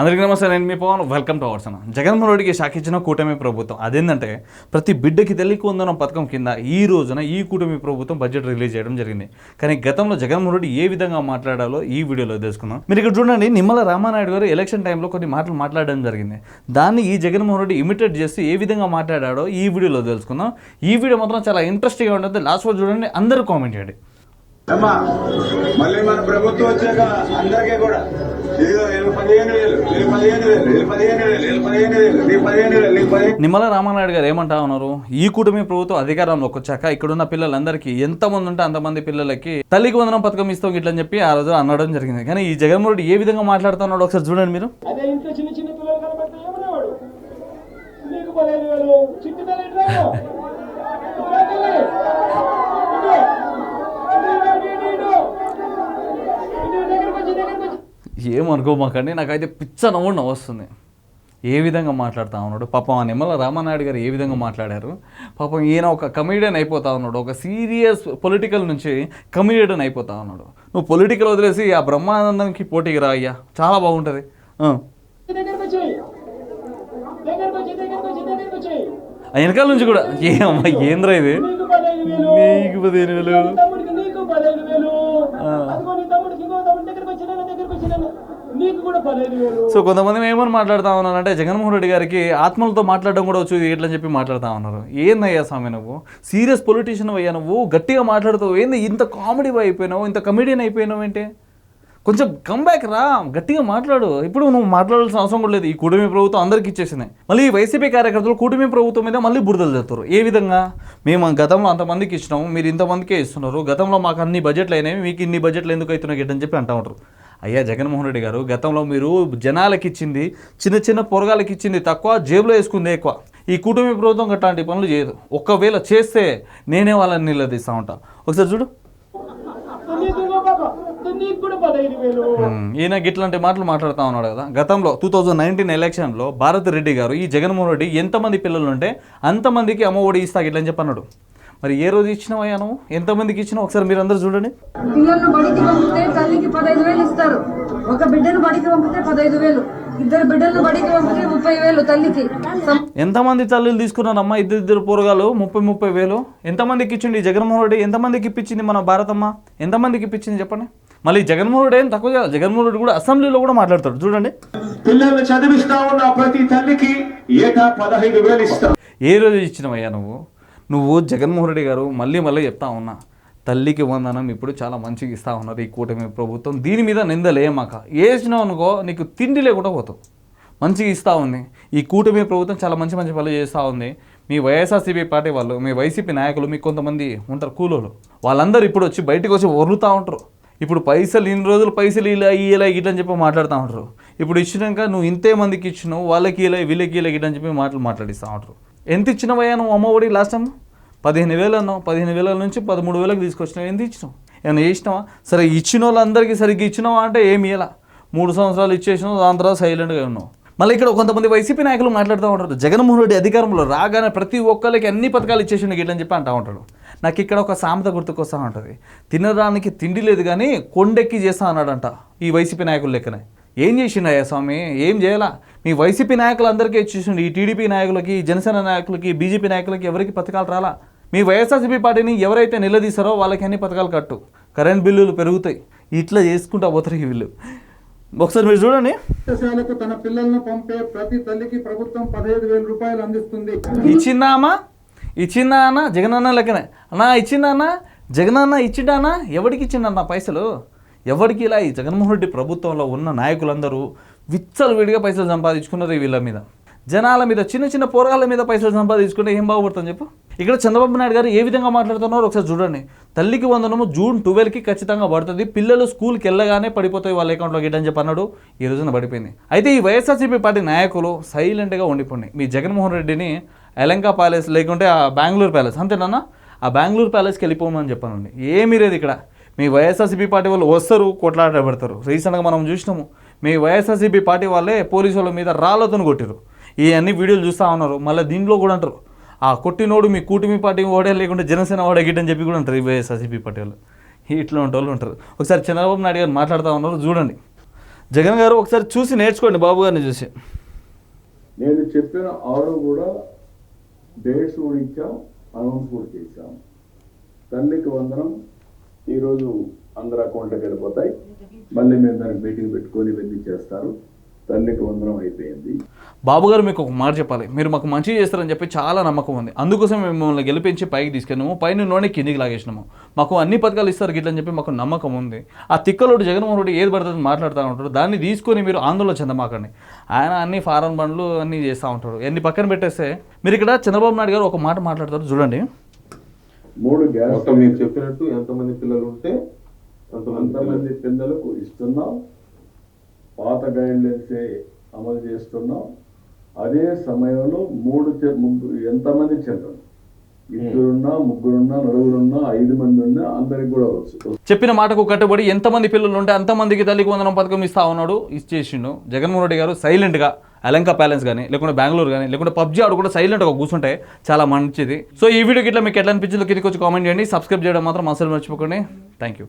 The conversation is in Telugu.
అందరికీ నమస్తే నేను మీ పవన్. వెల్కమ్ టు అవర్స్ అన్న జగన్మోహన్ రెడ్డికి శాఖించిన ఇచ్చిన కూటమి ప్రభుత్వం అదేంటంటే ప్రతి బిడ్డకి తెలియకు ఉందన్న పథకం కింద ఈ రోజున ఈ కూటమి ప్రభుత్వం బడ్జెట్ రిలీజ్ చేయడం జరిగింది. కానీ గతంలో జగన్మోహన్ రెడ్డి ఏ విధంగా మాట్లాడాలో ఈ వీడియోలో తెలుసుకుందాం. మీరు ఇక్కడ చూడండి నిమ్మల రామానాయుడు గారు ఎలక్షన్ టైంలో కొన్ని మాటలు మాట్లాడడం జరిగింది. దాన్ని ఈ జగన్మోహన్ రెడ్డి ఇమిటేట్ చేసి ఏ విధంగా మాట్లాడాడో ఈ వీడియోలో తెలుసుకుందాం. ఈ వీడియో మాత్రం చాలా ఇంట్రెస్టింగ్గా ఉంటుంది. లాస్ట్ వరకు చూడండి అందరూ కామెంట్ చేయండి. అమ్మా మళ్ళీ మన ప్రభుత్వం వచ్చాక అందరికీ కూడా నిమ్మల రామానాయుడు గారు ఏమంటా ఉన్నారు? ఈ కూటమి ప్రభుత్వం అధికారంలోకి వచ్చాక ఇక్కడున్న పిల్లలందరికీ ఎంతమంది ఉంటే అంతమంది పిల్లలకి తల్లికి వందనం పథకం ఇస్తాం ఇట్లా అని చెప్పి ఆ రోజు అనడం జరిగింది. కానీ ఈ జగన్మోహన్ రెడ్డి ఏ విధంగా మాట్లాడుతున్నాడో ఒకసారి చూడండి మీరు. అదే ఇంట్లో చిన్న చిన్న పిల్లలు కనబడితే ఏమనేవాడు నీకు పదిహేను వేలు చిట్టి పిల్లలు ఎట్లా ఏమనుకోమాకండి నాకైతే పిచ్చ నవ్వు నవ్వు వస్తుంది ఏ విధంగా మాట్లాడుతూ ఉన్నాడు? పాపం ఆ నిమ్మల రామానాయుడు గారు ఏ విధంగా మాట్లాడారు? పాపం ఈయన ఒక కమెడియన్ అయిపోతా ఉన్నాడు. ఒక సీరియస్ పొలిటికల్ నుంచి కమెడియన్ అయిపోతా ఉన్నాడు. నువ్వు పొలిటికల్ వదిలేసి ఆ బ్రహ్మానందంకి పోటీకి రా అయ్యా. చాలా బాగుంటుంది. ఆ. వెనకాల నుంచి కూడా ఏ అమ్మా ఏంద్రా ఇది? నీకు పదిహేను వేలు నీకు పదిహేను వేలు నీ తమ్ముడికి నీకు పదిహేను వేలు ఆ. అదిగో నీ తమ్ముడికి ఇంకో తమ్ముడి దగ్గరకు వచ్చినాను దగ్గరకు వచ్చినాను నీకు కూడా పదిహేను వేలు సో కొంతమంది ఏమని మాట్లాడుతా ఉన్నారు అంటే జగన్మోహన్ రెడ్డి గారికి ఆత్మలతో మాట్లాడడం కూడా వచ్చి ఇట్లని చెప్పి మాట్లాడుతా ఉన్నారు. ఏందయ్యా స్వామి నువ్వు? సీరియస్ పొలిటీషియన్ అయ్యా నువ్వు? గట్టిగా మాట్లాడుతావు. ఏంది ఇంత కామెడీ అయిపోయినావు? ఇంత కమెడియన్ అయిపోయినావు ఏంటి? కొంచెం కంబ్యాక్ రా. గట్టిగా మాట్లాడు. ఇప్పుడు నువ్వు మాట్లాడాల్సిన అవసరం కూడా లేదు. ఈ కూటమి ప్రభుత్వం అందరికి ఇచ్చేసింది. మళ్ళీ ఈ వైసీపీ కార్యకర్తలు కూటమి ప్రభుత్వం మీద మళ్ళీ బురదలు చేస్తారు ఏ విధంగా? మేము గతంలో అంతమందికి ఇచ్చినాము. మీరు ఇంతమందికే ఇస్తున్నారు. గతంలో మాకు అన్ని బడ్జెట్లు అయినాయి. మీకు ఇన్ని బడ్జెట్లు ఎందుకు అవుతున్నాయి? అని చెప్పి అంటూ ఉంటారు. అయ్యా జగన్మోహన్ రెడ్డి గారు గతంలో మీరు జనాలకి ఇచ్చింది చిన్న చిన్న పొరగాలకి ఇచ్చింది తక్కువ జేబులో వేసుకుంది ఎక్కువ. ఈ కూటమి ప్రభుత్వం అట్లాంటి పనులు చేయదు. ఒకవేళ చేస్తే నేనే వాళ్ళని నిలదీస్తా ఉంటా. ఒకసారి చూడు. ఈయన గిట్లాంటి మాటలు మాట్లాడుతూ ఉన్నాడు కదా. గతంలో టూ థౌజండ్ నైన్టీన్ ఎలక్షన్లో భారత్ రెడ్డి గారు ఈ జగన్మోహన్ రెడ్డి ఎంతమంది పిల్లలు ఉంటే అంతమందికి అమ్మ ఒడి ఇస్తా గిట్లని చెప్పన్నాడు. మరి ఏ రోజు ఇచ్చినావయ్యా నువ్వు? ఎంతమందికి ఇచ్చినావు? ఒకసారి మీరు అందరూ చూడండి. పిల్లలను బడికి పంపితే తల్లికి పదహైదు వేలు ఇస్తారు. ఒక బిడ్డను బడికి పంపితే పదహైదు వేలు. ఇద్దరు బిడ్డలను బడికి పంపితే ముప్పై వేలు తల్లికి. సం- ఎంతమంది తల్లులు తీసుకున్నారమ్మా? ఇద్దరు ఇద్దరు పోరగాలు ముప్పై ముప్పై వేలు. ఎంతమందికి ఇచ్చింది ఈ జగన్మోహన్ రెడ్డి? ఎంతమందికి ఇప్పించింది మన భారతమ్మ? ఎంతమందికి ఇప్పించింది చెప్పండి. మళ్ళీ జగన్మోహన్ రెడ్డి ఏం తక్కువ చేయాలి? జగన్మోహన్ రెడ్డి కూడా అసెంబ్లీలో కూడా మాట్లాడతాడు. చూడండి. పిల్లల్ని చదివిస్తా ఉన్న ప్రతి తల్లికి ఏటా పదహైదు వేలు ఇస్తాం. ఏ రోజు ఇచ్చినవయ్యా నువ్వు? నువ్వు జగన్మోహన్ రెడ్డి గారు మళ్ళీ మళ్ళీ చెప్తా ఉన్నా తల్లికి వందనం ఇప్పుడు చాలా మంచిగా ఇస్తా ఉన్నారు ఈ కూటమి ప్రభుత్వం. దీని మీద నిందలేమాక వేసినావు అనుకో నీకు తిండి లేకుండా పోతావు. మంచిగా ఇస్తూ ఉంది. ఈ కూటమి ప్రభుత్వం చాలా మంచి మంచి పనులు చేస్తూ ఉంది. మీ వైఎస్ఆర్సీపీ పార్టీ వాళ్ళు మీ వైసీపీ నాయకులు మీకు కొంతమంది ఉంటారు కూలోళ్ళు. వాళ్ళందరూ ఇప్పుడు వచ్చి బయటకు వచ్చి వరులుతూ ఉంటారు. ఇప్పుడు పైసలు ఇన్ని రోజులు పైసలు ఇలా ఇలా ఇట్లని చెప్పి మాట్లాడుతూ ఉంటారు. ఇప్పుడు ఇచ్చినాక నువ్వు ఇంతే మందికి ఇచ్చినావు వాళ్ళకి ఇలా వీళ్ళకి ఇలా ఇట్లని చెప్పి మాటలు మాట్లాడిస్తూ ఉంటారు. ఎంత ఇచ్చినవయ్యా నువ్వు అమ్మఒడి లాస్ట్ టైం పదిహేను వేలు అన్నావు. పదిహేను వేల నుంచి పదమూడు వేలకు తీసుకొచ్చినావు. ఎంత ఇచ్చినావు? ఏమైనా చేసినావా? సరే ఇచ్చిన వాళ్ళందరికీ సరిగ్గా ఇచ్చినావా అంటే ఏమి ఇలా మూడు సంవత్సరాలు ఇచ్చేసినావు దాని తర్వాత సైలెంట్గా ఉన్నావు. మళ్ళీ ఇక్కడ కొంతమంది వైసీపీ నాయకులు మాట్లాడుతూ ఉంటారు. జగన్మోహన్ రెడ్డి అధికారంలో రాగానే ప్రతి ఒక్కరికి అన్ని పథకాలు ఇచ్చేసిండు గిట్లని చెప్పి అంటూ ఉంటాడు. నాకు ఇక్కడ ఒక సామెత గుర్తుకొస్తా ఉంటుంది. తినడానికి తిండి లేదు కానీ కొండెక్కి చేస్తా అన్నాడంట ఈ వైసీపీ నాయకులు లెక్కనే. ఏం చేసిండయ్యా స్వామి? ఏం చేయాలా? మీ వైసీపీ నాయకులందరికీ ఇచ్చేసిండు ఈ టీడీపీ నాయకులకి జనసేన నాయకులకి బీజేపీ నాయకులకి ఎవరికి పథకాలు రాలా? మీ వైఎస్ఆర్సీపీ పార్టీని ఎవరైతే నిలదీస్తారో వాళ్ళకి అన్ని పథకాలు కట్టు. కరెంట్ బిల్లులు పెరుగుతాయి. ఇట్లా చేసుకుంటా పోతారు వీళ్ళు. ఒకసారి మీరు చూడండి. తన పిల్లలను పంపే ప్రతి తల్లికి ప్రభుత్వం పదహైదు వేల రూపాయలు అందిస్తుంది. ఇచ్చిందా అమ్మా? ఇచ్చిందా అన్న? జగనన్న లెక్కనే. అన్నా ఇచ్చిందా అన్న? జగనన్న ఇచ్చిండానా ఎవరికి ఇచ్చిండన్న పైసలు? ఎవరికి ఇలా ఈ జగన్మోహన్ రెడ్డి ప్రభుత్వంలో ఉన్న నాయకులందరూ విచ్చలు విడిగా పైసలు సంపాదించుకున్నారు ఈ వీళ్ళ మీద. జనాల మీద చిన్న చిన్న పోరాల మీద పైసలు సంపాదించుకుంటే ఏం బాగుపడుతుంది చెప్పు? ఇక్కడ చంద్రబాబు నాయుడు గారు ఏ విధంగా మాట్లాడుతున్నారో ఒకసారి చూడండి. తల్లికి వందనము జూన్ ట్వెల్వ్కి ఖచ్చితంగా పడుతుంది. పిల్లలు స్కూల్కి వెళ్ళగానే పడిపోతాయి వాళ్ళ అకౌంట్లో గిట్టని చెప్పి అన్నాడు. ఈ రోజున పడిపోయింది. అయితే ఈ వైఎస్ఆర్సీపీ పార్టీ నాయకులు సైలెంట్గా ఉండిపోయినాయి మీ జగన్మోహన్ రెడ్డిని ఎలంకా ప్యాలెస్ లేకుంటే ఆ బెంగళూరు ప్యాలెస్. అంతేనా ఆ బెంగళూరు ప్యాలెస్కి వెళ్ళిపోమని చెప్పానండి. ఏమీ లేదు ఇక్కడ. మీ వైఎస్ఆర్సీపీ పార్టీ వాళ్ళు వస్తారు కొట్లాట పెడతారు రీసెంట్గా మనం చూసినాము మీ వైఎస్ఆర్సీపీ పార్టీ వాళ్ళే పోలీసు వాళ్ళ మీద రాళ్ళతో కొట్టారు ఇవన్నీ వీడియోలు చూస్తూ ఉన్నారు మళ్ళీ దీంట్లో కూడా అంటారు. ఆ కొట్టినోడు మీ కూటమి పార్టీ ఓడే లేకుంటే జనసేన ఓడే గిట్టని చెప్పి కూడా అంటారు ఈ వైఎస్ఆర్సీపీ పార్టీ వాళ్ళు. ఇట్లా ఉంటే వాళ్ళు ఉంటారు. ఒకసారి చంద్రబాబు నాయుడు గారు మాట్లాడుతూ ఉన్నారు చూడండి. జగన్ గారు ఒకసారి చూసి నేర్చుకోండి బాబు గారిని చూసి. నేను చెప్పిన ఆరు కూడా డేట్స్ కూడా ఇచ్చాం అనౌన్స్ కూడా చేశాం. తల్లికి వందనం ఈరోజు అందరు అకౌంట్లోకి వెళ్ళిపోతాయి. మళ్ళీ మేము దానికి మీటింగ్ పెట్టుకొని ఇవన్నీ చేస్తారు. తల్లికి వందనం అయిపోయింది. బాబు గారు మీకు ఒక మాట చెప్పాలి. మీరు మాకు మంచి చేస్తారని చెప్పి చాలా నమ్మకం ఉంది. అందుకోసం మేము మిమ్మల్ని గెలిపించి పైకి తీసుకెళ్ళాము పైన నూనె కిందికి లాగేసినాము. మాకు అన్ని పథకాలు ఇస్తారు గిట్లని చెప్పి మాకు నమ్మకం ఉంది. ఆ తిక్కలోడు జగన్మోహన్ రెడ్డి ఏది పడుతుంది మాట్లాడుతూ ఉంటాడు. దాన్ని తీసుకొని మీరు ఆందోళన చెందమాకండి. ఆయన అన్ని ఫారెన్ బండ్లు అన్నీ చేస్తూ ఉంటాడు. ఎన్ని పక్కన పెట్టేస్తే మీరు ఇక్కడ చంద్రబాబు నాయుడు గారు ఒక మాట మాట్లాడతారు చూడండి. మూడు గ్యాస్ మొత్తం మీరు చెప్పినట్టు ఎంతమంది పిల్లలు ఉంటే అంతమంది పిల్లలు. అంతమంది పిల్లలకు ఇస్తున్నాం. పాత గైడ్లైన్సే అమలు చేస్తున్నాం. అదే సమయంలో మూడు ఎంతమంది చిల్డ్రన్? ఇద్దరున్నా ముగ్గురున్నా నలుగురున్నా ఐదు మంది ఉన్నా అందరికి కూడా వచ్చు. చెప్పిన మాటకు కట్టుబడి ఎంతమంది పిల్లలు ఉంటే అంతమందికి తల్లికి వందనం పథకం ఇస్తా ఉన్నాడు ఇచ్చేసిండు. జగన్మోహన్ రెడ్డి గారు సైలెంట్గా అలంకా ప్యాలెన్స్ కానీ లేకుంటే బెంగళూరు కానీ లేకుంటే పబ్జీ ఆడు కూడా సైలెంట్గా కూర్చుంటే చాలా మంచిది. సో ఈ వీడియోకి ఇట్లా మీకు ఎట్లా అనిపించిందో కిందకి వచ్చి కామెంట్ చేయండి. సబ్స్క్రైబ్ చేయడం మాత్రం అసలు మర్చిపోకండి. Thank you